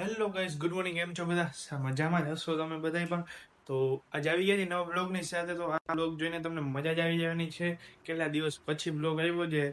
Hello guys good morning એમ છો બધા? મજામાં જ હશો તમે બધા પણ? તો આજે આવી ગયા છે નવા બ્લોગની સાથે, તો આ બ્લોગ જોઈને તમને મજા જ આવી જવાની છે. કેટલા દિવસ પછી બ્લોગ આવ્યો છે?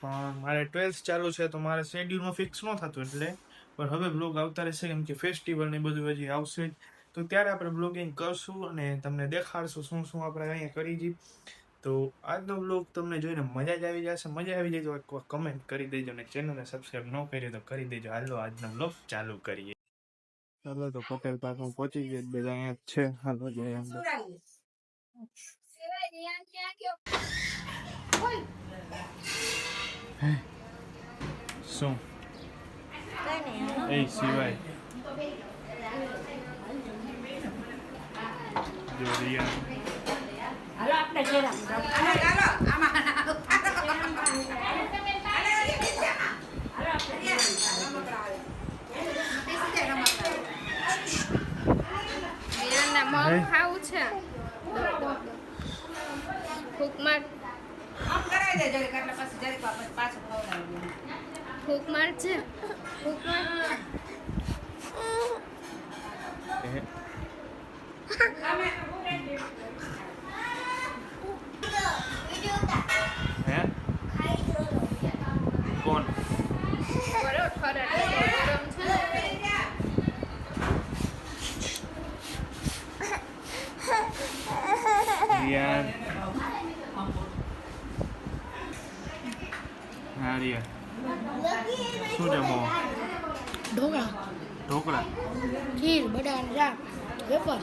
પણ મારે ટ્વેલ્થ ચાલુ છે, તો મારે શેડ્યુલમાં ફિક્સ ન થતું એટલે. પણ હવે બ્લોગ આવતા રહેશે, કેમ કે ફેસ્ટિવલ ને બધું હજી આવશે તો ત્યારે આપણે બ્લોગિંગ કરશું અને તમને દેખાડશું શું શું આપણે અહીંયા કરી છીએ તો આજનો બ્લોગ તમને જોઈને મજા જ આવી જશે. મજા આવી જાય તો એક કમેન્ટ કરી દેજો અને ચેનલને સબસ્ક્રાઇબ ન કરી તો કરી દેજો. હાલો આજનો બ્લોગ ચાલુ કરીએ. ચાલો તો પટેલ પાર્કમાં પહોંચી ગયા બધા અહીંયા છે. હાલો જઈએ અંદર શું એ સિવાય જો રિયા. ફૂક માર છે કરાવી દે જરીક એટલે પછી જરીક વાર પછી પાછું ખવડાવી દે. ફૂક માર છે ફૂક માર એ હે કોણ રિયા હા રિયા શું જમો ઢોકળા. ઢોકળા. ખીર બટાકાનું શાક વેફર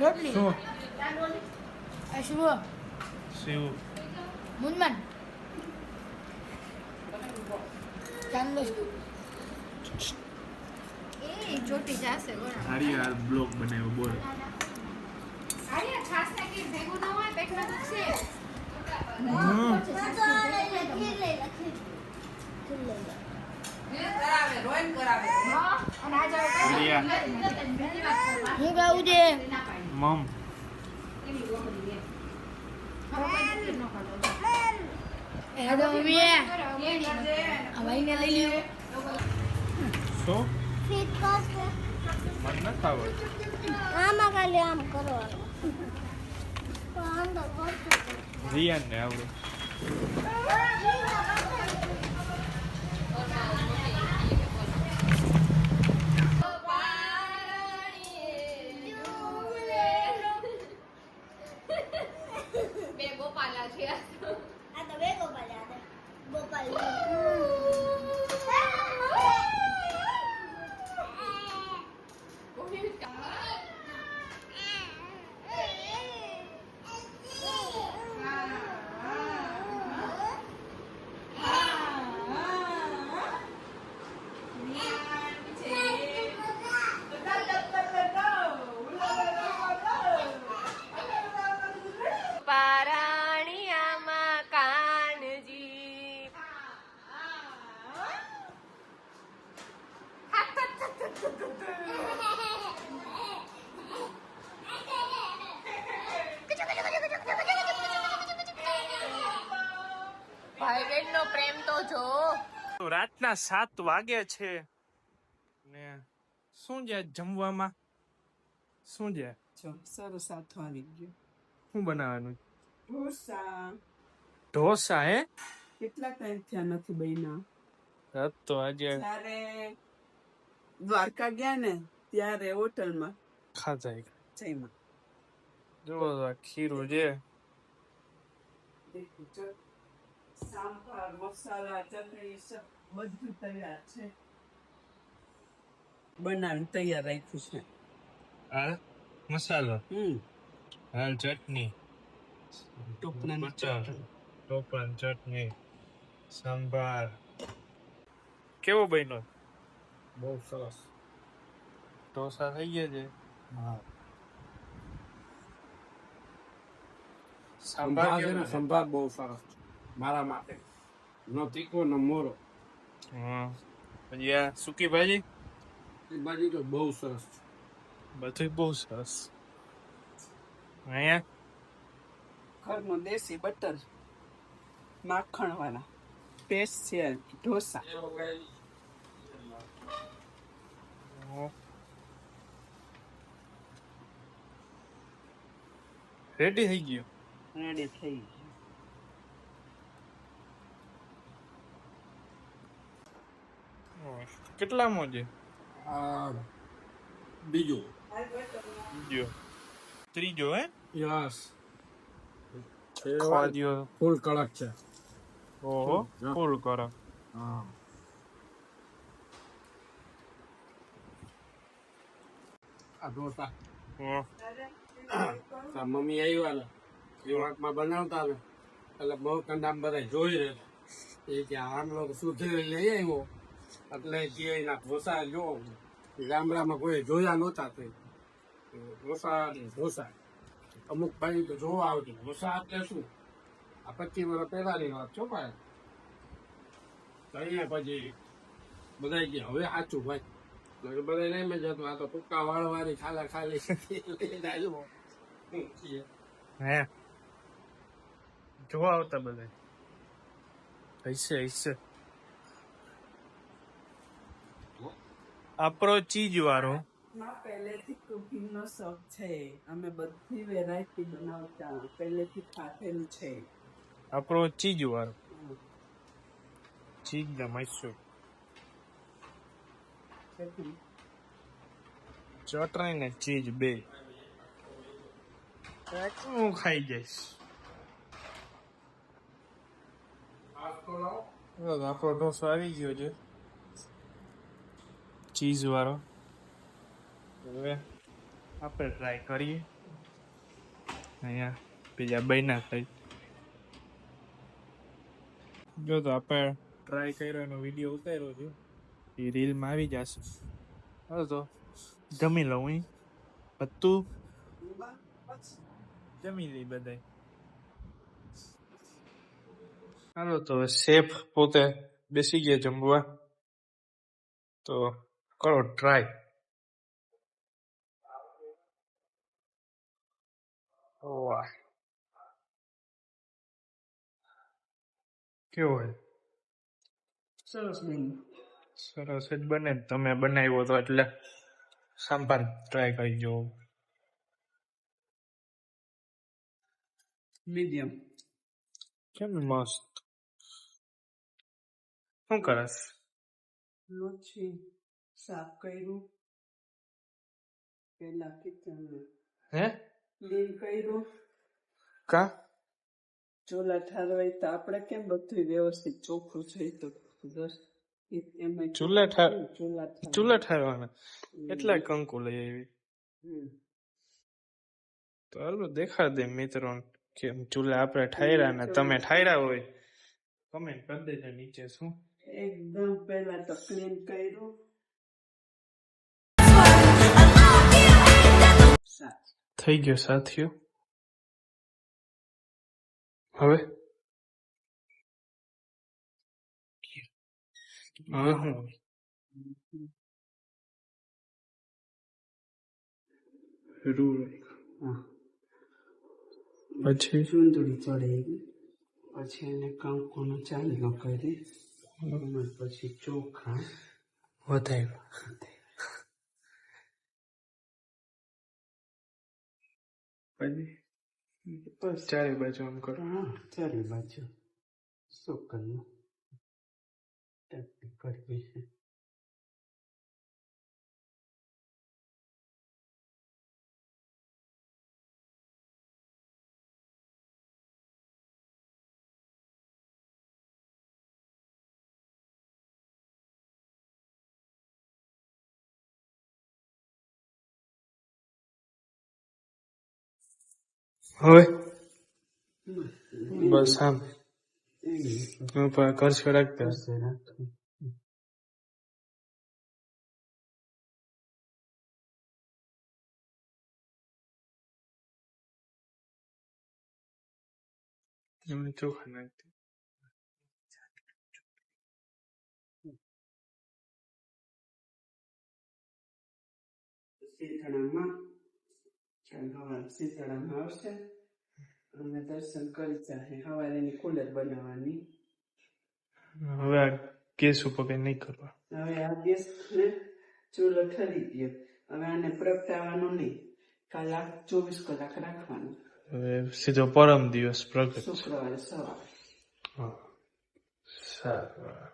રોટલી શું? શિવ. મુંદમન ચાંદલો એ ચોટી જશે ગરમ હારી યાર બ્લોગ બનાવ્યો બોલ. આયા છાસ નાખી ભેગું ન હોય પેટમાં દુખશે હું ગાવું છે મમ. એ તો મમ્મી આ લઈ લ્યો. શું? મને નથી આવડતું. આમાં ખાલી આમ કરવાનું. રિયાન ને આવડે બે ગોપાલા છે આ તો બે ગોપાલ યાદ ગોપાલ પારાણિયામાં કાનજી ભાઈ બહેન નો પ્રેમ તો જો તો રાતના સાત વાગે છે. ને શું છે જમવામાં? શું છે? જો સરસ આવી ગયો. શું બનાવવાનું? ઢોસા. ઢોસા હે? કેટલા ટાઈમ થયા નથી બન્યા? તો આજે ત્યારે દ્વારકા ગયા ને ત્યારે હોટલમાં. ખાધા જઈમાં જો ખીરું છે. સાંભાર મસાલા ચટણી બધું તૈયાર છે. બનાવીને તૈયાર રાખ્યું છે. હા મસાલો? હમ. હાલ ચટણી. બટર ચટણી. ચટણી. સંભાર. કેવો બન્યો? બહુ સરસ. ઢોસા થઈ ગયા છે? હા. સંભાર સંભાર છે ને સંભાર બહુ સરસ છે. મારા માટે. નો તીખો નો મોરો. પછી આ સૂકી ભાજી? એ ભાજી તો બહુ સરસ બધું બહુ સરસ. અહીંયા? ઘરનું દેશી બટર. માખણવાળા. સ્પેશિયલ ઢોસા. રેડી થઈ ગયો? રેડી થઈ ગયો. ઓહ, કેટલામો છે? આ બીજું. બીજો. ત્રીજો હે? યસ. ખાવા દ્યો ફૂલ કડક છે. ઓહો ફૂલ કડક. હા. આ ઢોસા. હા મમ્મી આવી ને એ વાતમાં બનાવતા ને એટલે બહુ કંડામ બધા જોઈ રહે. એ કે આમ લોકો સુધરી લઈ આવ્યો. એટલે જે એના ઢોસા જો ગામડામાં કોઈ જોયા નહોતા તે ઢોસા ઢોસા. અમુક ભાઈ તો જોવા આવતું ઢોસા એટલે શું? આ પચીસ વર્ષ પહેલાની વાત છો ભાઈ. અહીંયા પછી બધા કે, હવે સાચું ભાઈ. બધા નહીં મજા તો આ તો ટૂંકા વાળવાની ખાલા ખાલી. હે જોવા આવતા બધા હૈસે હૈસે આપણો ચીજ વાળો પહેલેથી કુકિંગ નો શોખ છે. અમે બધી વેરાયટી બનાવતા પહેલેથી ખાતેલું છે. આપણો ચીજ વાળો ચીજ જમાઈશું ચટણી ને ચીજ બે. હું ખાઈ જઈશ. આપણો ઢોસો આવી ગયો છે. ચીઝ વાળો. હવે આપણે ટ્રાય કરીએ. અહીંયા બીજા બન્યા ખાઈ જો તો આપણે ટ્રાય કર્યો એનો વીડિયો ઉતાર્યો છે. એ રીલમાં આવી જશે. હા તો જમી લઉં હું બધું જમી લઈ બધાય. હાલો તો શેફ પોતે બેસી ગયા જમવા. તો કરો ટ્રાય વાહ કેવો સરસ સરસ જ બને તમે બનાવ્યો તો એટલે સાંભાર ટ્રાય કરી જો મીડિયમ કેમ મસ્ત? શું કરસ? લોચી સાફ કર્યું પેલા કિચન હે ક્લીન કર્યું કા ચોલા ઠારવાય તો આપણે કેમ બધું વ્યવસ્થિત ચોખ્ખું છે તો બસ ચૂલા ઠાર ચોલા ઠારવાના એટલા કંકુ લઈ આવી તો હાલો દેખાડ દે મિત્રો કે ચૂલા આપણે ઠાયરા ને તમે ઠાયરા હોય કમેન્ટ કરી દેજો નીચે શું એકદમ પેલા તો ક્લીન કર્યું થઈ ગયો સાથીઓ હવે હવે હું પછી ચૂંદડી ચડાવી પછી એને કંકુનો ચાંદલો કરી પછી ચોખા વધાર્યું પછી બસ. ચારે બાજુ આમ કરો. હા ચારે બાજુ. શું કરવું? કરવી છે. હવે? બસ આમ. ખર્ચ રાખતા એમને ચોખા નાખતી ચાલો શીતળામાં આવશે અમે દર્શન કરી ચાહે સવારે એની કુલર બનાવવાની હવે આ ગેસ ઉપર નહીં કરવા હવે આ ગેસ ને ચૂલો ઠરી ગયો હવે આને પ્રગટાવવાનું નહીં કલાક ચોવીસ કલાક રાખવાનું હવે સીધો પરમ દિવસ પ્રગટ શુક્રવારે સવારે સારું